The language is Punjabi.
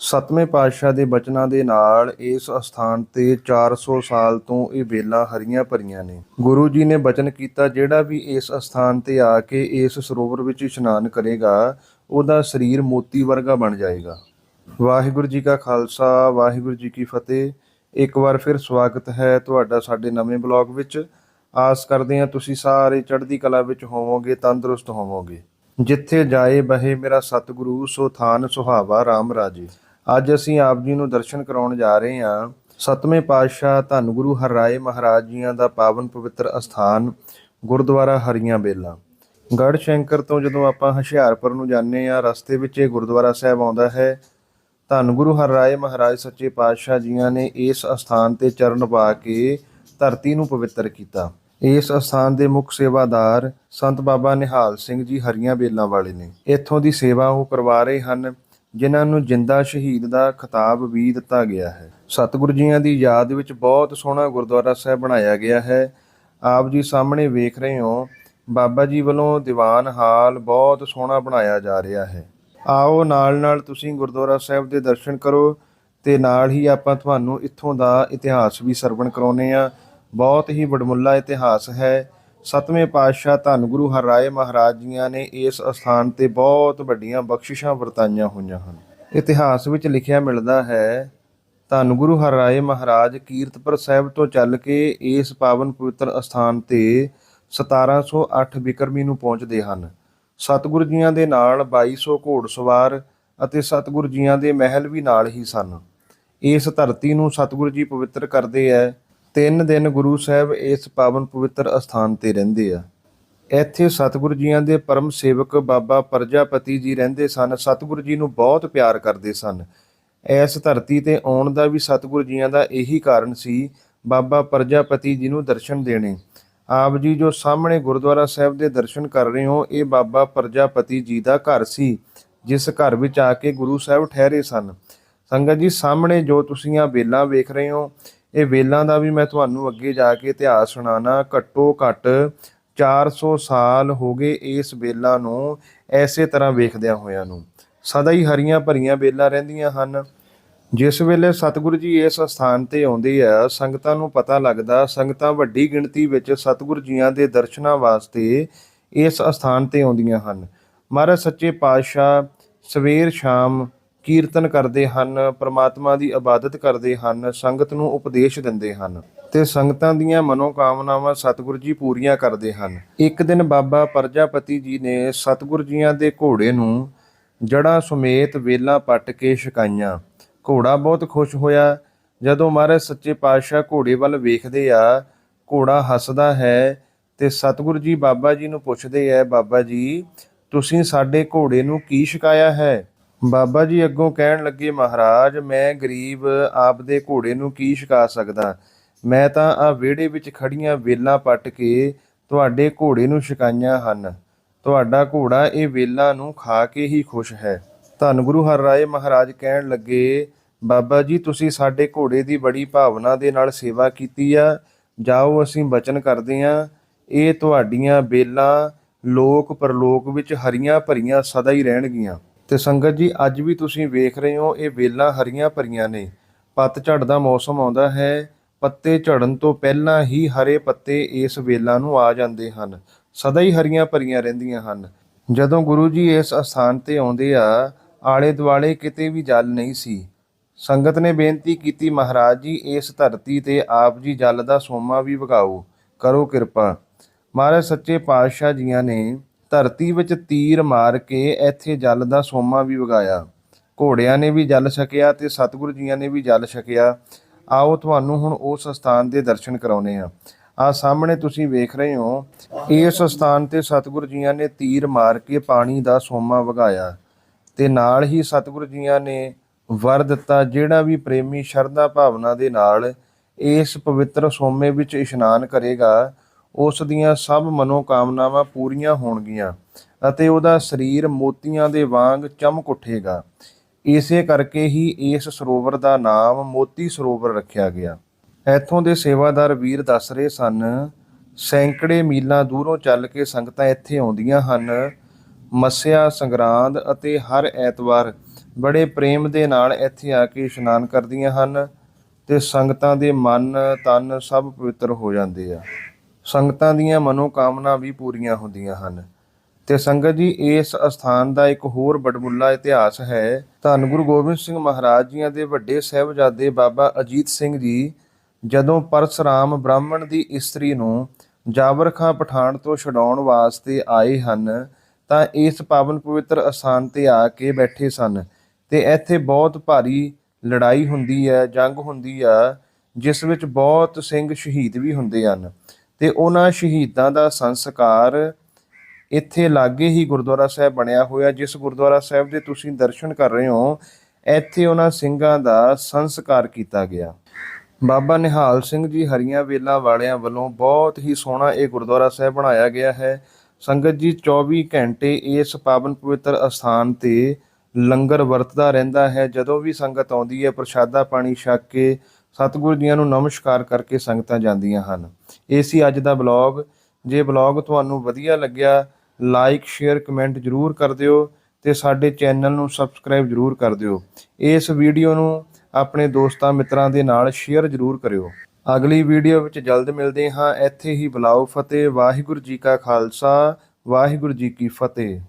ਸਤਵੇਂ ਪਾਤਸ਼ਾਹ ਦੇ ਬਚਨਾਂ ਦੇ ਨਾਲ ਇਸ ਅਸਥਾਨ ਤੇ 400 ਸਾਲ ਤੋਂ ਇਹ ਬੇਲਾਂ ਹਰੀਆਂ ਭਰੀਆਂ ਨੇ। ਗੁਰੂ ਜੀ ਨੇ ਬਚਨ ਕੀਤਾ, ਜਿਹੜਾ ਵੀ ਇਸ ਅਸਥਾਨ ਤੇ ਆ ਕੇ ਇਸ ਸਰੋਵਰ ਵਿੱਚ ਇਸ਼ਨਾਨ ਕਰੇਗਾ, ਉਹਦਾ ਸਰੀਰ ਮੋਤੀ ਵਰਗਾ ਬਣ ਜਾਏਗਾ। ਵਾਹਿਗੁਰੂ ਜੀ ਕਾ ਖਾਲਸਾ, ਵਾਹਿਗੁਰੂ ਜੀ ਕੀ ਫਤਿਹ। ਇੱਕ ਵਾਰ ਫਿਰ ਸਵਾਗਤ ਹੈ ਤੁਹਾਡਾ ਸਾਡੇ ਨਵੇਂ ਬਲੌਗ ਵਿੱਚ। ਆਸ ਕਰਦੇ ਹਾਂ ਤੁਸੀਂ ਸਾਰੇ ਚੜ੍ਹਦੀ ਕਲਾ ਵਿੱਚ ਹੋਵੋਗੇ, ਤੰਦਰੁਸਤ ਹੋਵੋਗੇ। ਜਿੱਥੇ ਜਾਏ ਬਹੇ ਮੇਰਾ ਸਤਿਗੁਰੂ, ਸੋ ਥਾਨ ਸੁਹਾਵਾ RAM ਰਾਜੇ। ਅੱਜ ਅਸੀਂ ਆਪ ਜੀ ਨੂੰ ਦਰਸ਼ਨ ਕਰਾਉਣ ਜਾ ਰਹੇ ਹਾਂ। ਸਤਵੇਂ ਪਾਤਸ਼ਾਹ ਧੰਨ ਗੁਰੂ ਹਰਰਾਏ ਮਹਾਰਾਜ ਜੀਆਂ ਦਾ ਪਾਵਨ ਪਵਿੱਤਰ ਅਸਥਾਨ, ਗੁਰਦੁਆਰਾ ਹਰੀਆਂ ਬੇਲਾ। ਗੜ੍ਹ ਸ਼ੰਕਰ ਤੋਂ ਜਦੋਂ ਆਪਾਂ ਹੁਸ਼ਿਆਰਪੁਰ ਨੂੰ ਜਾਂਦੇ ਹਾਂ, ਰਸਤੇ ਵਿੱਚ ਇਹ ਗੁਰਦੁਆਰਾ ਸਾਹਿਬ ਆਉਂਦਾ ਹੈ। ਧੰਨ ਗੁਰੂ ਹਰਰਾਏ ਮਹਾਰਾਜ ਸੱਚੇ ਪਾਤਸ਼ਾਹ ਜੀਆਂ ਨੇ ਇਸ ਅਸਥਾਨ ਤੇ ਚਰਨ ਪਾ ਕੇ ਧਰਤੀ ਨੂੰ ਪਵਿੱਤਰ ਕੀਤਾ। ਇਸ ਅਸਥਾਨ ਦੇ ਮੁੱਖ ਸੇਵਾਦਾਰ ਸੰਤ ਬਾਬਾ ਨਿਹਾਲ ਸਿੰਘ ਜੀ ਹਰੀਆਂ ਬੇਲਾਂ ਵਾਲੇ ਨੇ। ਇੱਥੋਂ ਦੀ ਸੇਵਾ ਉਹ ਕਰਵਾ ਰਹੇ ਹਨ। ਜਿਨ੍ਹਾਂ ਨੂੰ ਜਿੰਦਾ ਸ਼ਹੀਦ ਦਾ ਖਿਤਾਬ ਵੀ ਦਿੱਤਾ ਗਿਆ ਹੈ। ਸਤਿਗੁਰੂ ਜੀਆਂ ਦੀ ਯਾਦ ਵਿੱਚ ਬਹੁਤ ਸੋਹਣਾ ਗੁਰਦੁਆਰਾ ਸਾਹਿਬ ਬਣਾਇਆ ਗਿਆ ਹੈ। ਆਪ ਜੀ ਸਾਹਮਣੇ ਵੇਖ ਰਹੇ ਹੋ, ਬਾਬਾ ਜੀ ਵੱਲੋਂ ਦੀਵਾਨ ਹਾਲ ਬਹੁਤ ਸੋਹਣਾ ਬਣਾਇਆ ਜਾ ਰਿਹਾ ਹੈ। ਆਓ ਨਾਲ ਨਾਲ ਤੁਸੀਂ ਗੁਰਦੁਆਰਾ ਸਾਹਿਬ ਦੇ ਦਰਸ਼ਨ ਕਰੋ ਤੇ ਨਾਲ ਹੀ ਆਪਾਂ ਤੁਹਾਨੂੰ ਇੱਥੋਂ ਦਾ ਇਤਿਹਾਸ ਵੀ ਸਰਵਣ ਕਰਾਉਨੇ ਆ ਬਹੁਤ ਹੀ ਵਡਮੁੱਲਾ ਇਤਿਹਾਸ ਹੈ। ਸਤਵੇਂ ਪਾਤਸ਼ਾਹ ਧੰਨ ਗੁਰੂ ਹਰਰਾਏ ਮਹਾਰਾਜ ਜੀਆਂ ਨੇ ਇਸ ਅਸਥਾਨ ਤੇ ਬਹੁਤ ਵੱਡੀਆਂ ਬਖਸ਼ਿਸ਼ਾਂ ਵਰਤਾਈਆਂ ਹੋਈਆਂ ਹਨ। ਇਤਿਹਾਸ ਵਿੱਚ ਲਿਖਿਆ ਮਿਲਦਾ ਹੈ, ਧੰਨ ਗੁਰੂ ਹਰਰਾਏ ਮਹਾਰਾਜ ਕੀਰਤਪੁਰ ਸਾਹਿਬ ਤੋਂ ਚੱਲ ਕੇ ਇਸ ਪਾਵਨ ਪਵਿੱਤਰ ਅਸਥਾਨ ਤੇ 1708 ਬਿਕਰਮੀ ਨੂੰ ਪਹੁੰਚਦੇ ਹਨ। ਸਤਿਗੁਰੂ ਜੀਆਂ ਦੇ ਨਾਲ 2200 ਘੋੜਸਵਾਰ ਅਤੇ ਸਤਿਗੁਰੂ ਜੀਆਂ ਦੇ ਮਹਿਲ ਵੀ ਨਾਲ ਹੀ ਸਨ। ਇਸ ਧਰਤੀ ਨੂੰ ਸਤਿਗੁਰੂ ਜੀ ਪਵਿੱਤਰ ਕਰਦੇ ਐ ਤਿੰਨ ਦਿਨ ਗੁਰੂ ਸਾਹਿਬ ਇਸ ਪਾਵਨ ਪਵਿੱਤਰ ਅਸਥਾਨ ਤੇ ਰਹਿੰਦੇ ਆ। ਇੱਥੇ ਸਤਿਗੁਰੂ ਜੀਆਂ ਦੇ ਪਰਮ ਸੇਵਕ ਬਾਬਾ ਪ੍ਰਜਾਪਤੀ ਜੀ ਰਹਿੰਦੇ ਸਨ। ਸਤਿਗੁਰੂ ਜੀ ਨੂੰ ਬਹੁਤ ਪਿਆਰ ਕਰਦੇ ਸਨ। ਇਸ ਧਰਤੀ ਤੇ ਆਉਣ ਦਾ ਵੀ ਸਤਿਗੁਰੂ ਜੀਆਂ ਦਾ ਇਹੀ ਕਾਰਨ ਸੀ ਬਾਬਾ ਪ੍ਰਜਾਪਤੀ ਜੀ ਨੂੰ ਦਰਸ਼ਨ ਦੇਣੇ। ਆਪ ਜੀ ਜੋ ਸਾਹਮਣੇ ਗੁਰਦੁਆਰਾ ਸਾਹਿਬ ਦੇ ਦਰਸ਼ਨ ਕਰ ਰਹੇ ਹੋ, ਇਹ ਬਾਬਾ ਪ੍ਰਜਾਪਤੀ ਜੀ ਦਾ ਘਰ ਸੀ, ਜਿਸ ਘਰ ਵਿੱਚ ਆ ਕੇ ਗੁਰੂ ਸਾਹਿਬ ਠਹਿਰੇ ਸਨ। ਸੰਗਤ ਜੀ, ਸਾਹਮਣੇ ਜੋ ਤੁਸੀਂ ਆ ਵੇਲਾਂ ਵੇਖ ਰਹੇ ਹੋ ਇਹ ਵੇਲਾਂ ਦਾ ਵੀ ਮੈਂ ਤੁਹਾਨੂੰ ਅੱਗੇ ਜਾ ਕੇ ਇਤਿਹਾਸ ਸੁਣਾਣਾ ਘੱਟੋ ਘੱਟ 400 ਸਾਲ ਹੋ ਗਏ ਇਸ ਵੇਲਾਂ ਨੂੰ, ਐਸੇ ਤਰ੍ਹਾਂ ਵੇਖਦਿਆਂ ਹੋਇਆਂ ਨੂੰ। ਸਦਾ ਹੀ ਹਰੀਆਂ ਭਰੀਆਂ ਵੇਲਾਂ ਰਹਿੰਦੀਆਂ ਹਨ। ਜਿਸ ਵੇਲੇ ਸਤਿਗੁਰੂ ਜੀ ਇਸ ਸਥਾਨ ਤੇ ਆਉਂਦੇ ਆ, ਸੰਗਤਾਂ ਨੂੰ ਪਤਾ ਲੱਗਦਾ, ਸੰਗਤਾਂ ਵੱਡੀ ਗਿਣਤੀ ਵਿੱਚ ਸਤਿਗੁਰੂ ਜੀਆਂ ਦੇ ਦਰਸ਼ਨਾਂ ਵਾਸਤੇ ਇਸ ਸਥਾਨ ਤੇ ਆਉਂਦੀਆਂ ਹਨ। ਮਹਾਰਾਜ ਸੱਚੇ ਪਾਤਸ਼ਾਹ ਸਵੇਰ ਸ਼ਾਮ ਕੀਰਤਨ ਕਰਦੇ ਹਨ, ਪ੍ਰਮਾਤਮਾ ਦੀ ਇਬਾਦਤ ਕਰਦੇ ਹਨ, ਸੰਗਤ ਨੂੰ ਉਪਦੇਸ਼ ਦਿੰਦੇ ਹਨ ਤੇ ਸੰਗਤਾਂ ਦੀਆਂ ਮਨੋਕਾਮਨਾਵਾਂ ਸਤਿਗੁਰੂ ਜੀ ਪੂਰੀਆਂ ਕਰਦੇ ਹਨ। ਇੱਕ ਦਿਨ ਬਾਬਾ ਪ੍ਰਜਾਪਤੀ ਜੀ ਨੇ ਸਤਿਗੁਰੂ ਜੀਆਂ ਦੇ ਘੋੜੇ ਨੂੰ ਜੜਾਂ ਸਮੇਤ ਵੇਲਾਂ ਪੱਟ ਕੇ ਛਕਾਈਆਂ। ਘੋੜਾ ਬਹੁਤ ਖੁਸ਼ ਹੋਇਆ। ਜਦੋਂ ਮਹਾਰਾਜ ਸੱਚੇ ਪਾਤਸ਼ਾਹ ਘੋੜੇ ਵੱਲ ਵੇਖਦੇ ਆ, ਘੋੜਾ ਹੱਸਦਾ ਹੈ ਤੇ ਸਤਿਗੁਰੂ ਜੀ ਬਾਬਾ ਜੀ ਨੂੰ ਪੁੱਛਦੇ ਆ, ਬਾਬਾ ਜੀ, ਤੁਸੀਂ ਸਾਡੇ ਘੋੜੇ ਨੂੰ ਕੀ ਛਕਾਇਆ ਹੈ? ਬਾਬਾ ਜੀ ਅੱਗੋਂ ਕਹਿਣ ਲੱਗੇ, ਮਹਾਰਾਜ, ਮੈਂ ਗਰੀਬ ਆਪਦੇ ਘੋੜੇ ਨੂੰ ਕੀ ਛਕਾ ਸਕਦਾ? ਮੈਂ ਤਾਂ ਆ ਵਿਹੜੇ ਵਿੱਚ ਖੜੀਆਂ ਵੇਲਾਂ ਪੱਟ ਕੇ ਤੁਹਾਡੇ ਘੋੜੇ ਨੂੰ ਛਕਾਈਆਂ ਹਨ। ਤੁਹਾਡਾ ਘੋੜਾ ਇਹ ਵੇਲਾਂ ਨੂੰ ਖਾ ਕੇ ਹੀ ਖੁਸ਼ ਹੈ। ਧੰਨ ਗੁਰੂ ਹਰ ਰਾਏ ਮਹਾਰਾਜ ਕਹਿਣ ਲੱਗੇ, ਬਾਬਾ ਜੀ, ਤੁਸੀਂ ਸਾਡੇ ਘੋੜੇ ਦੀ ਬੜੀ ਭਾਵਨਾ ਦੇ ਨਾਲ ਸੇਵਾ ਕੀਤੀ ਆ। ਜਾਓ, ਅਸੀਂ ਬਚਨ ਕਰਦੇ ਆ। ਇਹ ਤੁਹਾਡੀਆਂ ਬੇਲਾਂ ਲੋਕ ਪਰਲੋਕ ਵਿੱਚ ਹਰੀਆਂ ਭਰੀਆਂ ਸਦਾ ਹੀ ਰਹਿਣਗੀਆਂ। ਤੇ ਸੰਗਤ ਜੀ, ਅੱਜ ਵੀ ਤੁਸੀਂ ਵੇਖ ਰਹੇ ਹੋ, ਇਹ ਵੇਲਾਂ ਹਰੀਆਂ ਭਰੀਆਂ ਨੇ। ਪੱਤਝੜ ਦਾ ਮੌਸਮ ਆਉਂਦਾ ਹੈ। ਪੱਤੇ ਝੜਨ ਤੋਂ ਪਹਿਲਾਂ ਹੀ ਹਰੇ ਪੱਤੇ ਇਸ ਵੇਲਾਂ ਨੂੰ ਆ ਜਾਂਦੇ ਹਨ। ਸਦਾ ਹੀ ਹਰੀਆਂ ਭਰੀਆਂ ਰਹਿੰਦੀਆਂ ਹਨ। ਜਦੋਂ ਗੁਰੂ ਜੀ ਇਸ ਅਸਥਾਨ ਤੇ ਆਉਂਦੇ ਆ ਆਲੇ ਦੁਆਲੇ ਕਿਤੇ ਵੀ ਜਲ ਨਹੀਂ ਸੀ। ਸੰਗਤ ਨੇ ਬੇਨਤੀ ਕੀਤੀ, ਮਹਾਰਾਜ ਜੀ, ਇਸ ਧਰਤੀ ਤੇ ਆਪ ਜੀ ਜਲ ਦਾ ਸੋਮਾ ਵੀ ਵਗਾਓ। ਕਰੋ ਕਿਰਪਾ। ਮਹਾਰਾਜ ਸੱਚੇ ਪਾਤਸ਼ਾਹ ਜੀਆਂ ਨੇ ਧਰਤੀ ਵਿੱਚ ਤੀਰ ਮਾਰ ਕੇ ਇੱਥੇ ਜਲ ਦਾ ਸੋਮਾ ਵੀ ਵਗਾਇਆ। ਘੋੜਿਆਂ ਨੇ ਵੀ ਜਲ ਛਕਿਆ ਤੇ ਸਤਿਗੁਰੂ ਜੀਆਂ ਨੇ ਵੀ ਜਲ ਛਕਿਆ। ਆਓ ਤੁਹਾਨੂੰ ਹੁਣ ਉਸ ਸਥਾਨ ਦੇ ਦਰਸ਼ਨ ਕਰਾਉਨੇ ਆ ਆ ਸਾਹਮਣੇ ਤੁਸੀਂ ਵੇਖ ਰਹੇ ਹੋ, ਇਸ ਸਥਾਨ ਤੇ ਸਤਿਗੁਰੂ ਜੀਆਂ ਨੇ ਤੀਰ ਮਾਰ ਕੇ ਪਾਣੀ ਦਾ ਸੋਮਾ ਵਗਾਇਆ ਤੇ ਨਾਲ ਹੀ ਸਤਿਗੁਰੂ ਜੀਆਂ ਨੇ ਵਰ ਦਿੱਤਾ ਜਿਹੜਾ ਵੀ ਪ੍ਰੇਮੀ ਸ਼ਰਧਾ ਭਾਵਨਾ ਦੇ ਨਾਲ ਇਸ ਪਵਿੱਤਰ ਸੋਮੇ ਵਿੱਚ ਇਸ਼ਨਾਨ ਕਰੇਗਾ। ਉਸ ਦੀਆਂ ਸਭ ਮਨੋਕਾਮਨਾਵਾਂ ਪੂਰੀਆਂ ਹੋਣਗੀਆਂ ਅਤੇ ਉਹਦਾ ਸਰੀਰ ਮੋਤੀਆਂ ਦੇ ਵਾਂਗ ਚਮਕ ਉੱਠੇਗਾ। ਇਸੇ ਕਰਕੇ ਹੀ ਇਸ ਸਰੋਵਰ ਦਾ ਨਾਮ ਮੋਤੀ ਸਰੋਵਰ ਰੱਖਿਆ ਗਿਆ। ਇੱਥੋਂ ਦੇ ਸੇਵਾਦਾਰ ਵੀਰ ਦੱਸ ਰਹੇ ਸਨ, ਸੈਂਕੜੇ ਮੀਲਾਂ ਦੂਰੋਂ ਚੱਲ ਕੇ ਸੰਗਤਾਂ ਇੱਥੇ ਆਉਂਦੀਆਂ ਹਨ। ਮੱਸਿਆ, ਸੰਗਰਾਂਦ ਅਤੇ ਹਰ ਐਤਵਾਰ ਬੜੇ ਪ੍ਰੇਮ ਦੇ ਨਾਲ ਇੱਥੇ ਆ ਕੇ ਇਸ਼ਨਾਨ ਕਰਦੀਆਂ ਹਨ ਤੇ ਸੰਗਤਾਂ ਦੇ ਮਨ, ਤਨ ਸਭ ਪਵਿੱਤਰ ਹੋ ਜਾਂਦੇ ਆ। ਸੰਗਤਾਂ ਦੀਆਂ ਮਨੋਕਾਮਨਾ ਵੀ ਪੂਰੀਆਂ ਹੁੰਦੀਆਂ ਹਨ। ਤੇ ਸੰਗਤ ਜੀ, ਇਸ ਅਸਥਾਨ ਦਾ ਇੱਕ ਹੋਰ ਬੜਮੁੱਲਾ ਇਤਿਹਾਸ ਹੈ। ਧੰਨ ਗੁਰੂ ਗੋਬਿੰਦ ਸਿੰਘ ਮਹਾਰਾਜ ਜੀਆਂ ਦੇ ਵੱਡੇ ਸਾਹਿਬਜ਼ਾਦੇ ਬਾਬਾ ਅਜੀਤ ਸਿੰਘ ਜੀ, ਜਦੋਂ ਪਰਸਰਾਮ ਬ੍ਰਾਹਮਣ ਦੀ ਇਸਤਰੀ ਨੂੰ ਜਾਬਰ ਖਾਂ ਪਠਾਨ ਤੋਂ ਛਡਾਉਣ ਵਾਸਤੇ ਆਏ ਹਨ, ਤਾਂ ਇਸ ਪਾਵਨ ਪਵਿੱਤਰ ਅਸਥਾਨ ਤੇ ਆ ਕੇ ਬੈਠੇ ਸਨ। ਤੇ ਇੱਥੇ ਬਹੁਤ ਭਾਰੀ ਲੜਾਈ ਹੁੰਦੀ ਹੈ, ਜੰਗ ਹੁੰਦੀ ਆ, ਜਿਸ ਵਿੱਚ ਬਹੁਤ ਸਿੰਘ ਸ਼ਹੀਦ ਵੀ ਹੁੰਦੇ ਹਨ। ਤੇ ਉਹਨਾਂ ਸ਼ਹੀਦਾਂ ਦਾ ਸੰਸਕਾਰ ਇੱਥੇ ਲਾਗੇ ਹੀ ਗੁਰਦੁਆਰਾ ਸਾਹਿਬ ਬਣਿਆ ਹੋਇਆ, ਜਿਸ ਗੁਰਦੁਆਰਾ ਸਾਹਿਬ ਦੇ ਤੁਸੀਂ ਦਰਸ਼ਨ ਕਰ ਰਹੇ ਹੋ, ਇੱਥੇ ਉਹਨਾਂ ਸਿੰਘਾਂ ਦਾ ਸੰਸਕਾਰ ਕੀਤਾ ਗਿਆ। ਬਾਬਾ ਨਿਹਾਲ ਸਿੰਘ ਜੀ ਹਰੀਆਂ ਵੇਲਾਂ ਵਾਲਿਆਂ ਵੱਲੋਂ ਬਹੁਤ ਹੀ ਸੋਹਣਾ ਇਹ ਗੁਰਦੁਆਰਾ ਸਾਹਿਬ ਬਣਾਇਆ ਗਿਆ ਹੈ। ਸੰਗਤ ਜੀ 24 ਘੰਟੇ ਇਸ ਪਾਵਨ ਪਵਿੱਤਰ ਅਸਥਾਨ ਤੇ ਲੰਗਰ ਵਰਤਦਾ ਰਹਿੰਦਾ ਹੈ। ਜਦੋਂ ਵੀ ਸੰਗਤ ਆਉਂਦੀ ਹੈ, ਪ੍ਰਸ਼ਾਦਾ ਪਾਣੀ ਛਕ ਕੇ ਸਤਿਗੁਰੂ ਜੀਆਂ ਨੂੰ ਨਮਸਕਾਰ ਕਰਕੇ ਸੰਗਤਾਂ ਜਾਂਦੀਆਂ ਹਨ। ਇਹ ਸੀ ਅੱਜ ਦਾ ਬਲੌਗ। ਜੇ ਬਲੌਗ ਤੁਹਾਨੂੰ ਵਧੀਆ ਲੱਗਿਆ ਲਾਈਕ ਸ਼ੇਅਰ ਕਮੈਂਟ ਜਰੂਰ ਕਰ ਦਿਓ ਤੇ ਸਾਡੇ ਚੈਨਲ ਨੂੰ ਸਬਸਕ੍ਰਾਈਬ ਜਰੂਰ ਕਰ ਦਿਓ। ਇਸ ਵੀਡੀਓ ਨੂੰ ਆਪਣੇ ਦੋਸਤਾਂ ਮਿੱਤਰਾਂ ਦੇ ਨਾਲ ਸ਼ੇਅਰ ਜਰੂਰ ਕਰਿਓ। ਅਗਲੀ ਵੀਡੀਓ ਵਿੱਚ ਜਲਦ ਮਿਲਦੇ ਹਾਂ। ਇੱਥੇ ਹੀ ਬੁਲਾਓ ਫਤਿਹ। ਵਾਹਿਗੁਰੂ ਜੀ ਕਾ ਖਾਲਸਾ। ਵਾਹਿਗੁਰੂ ਜੀ ਕੀ ਫਤਿਹ।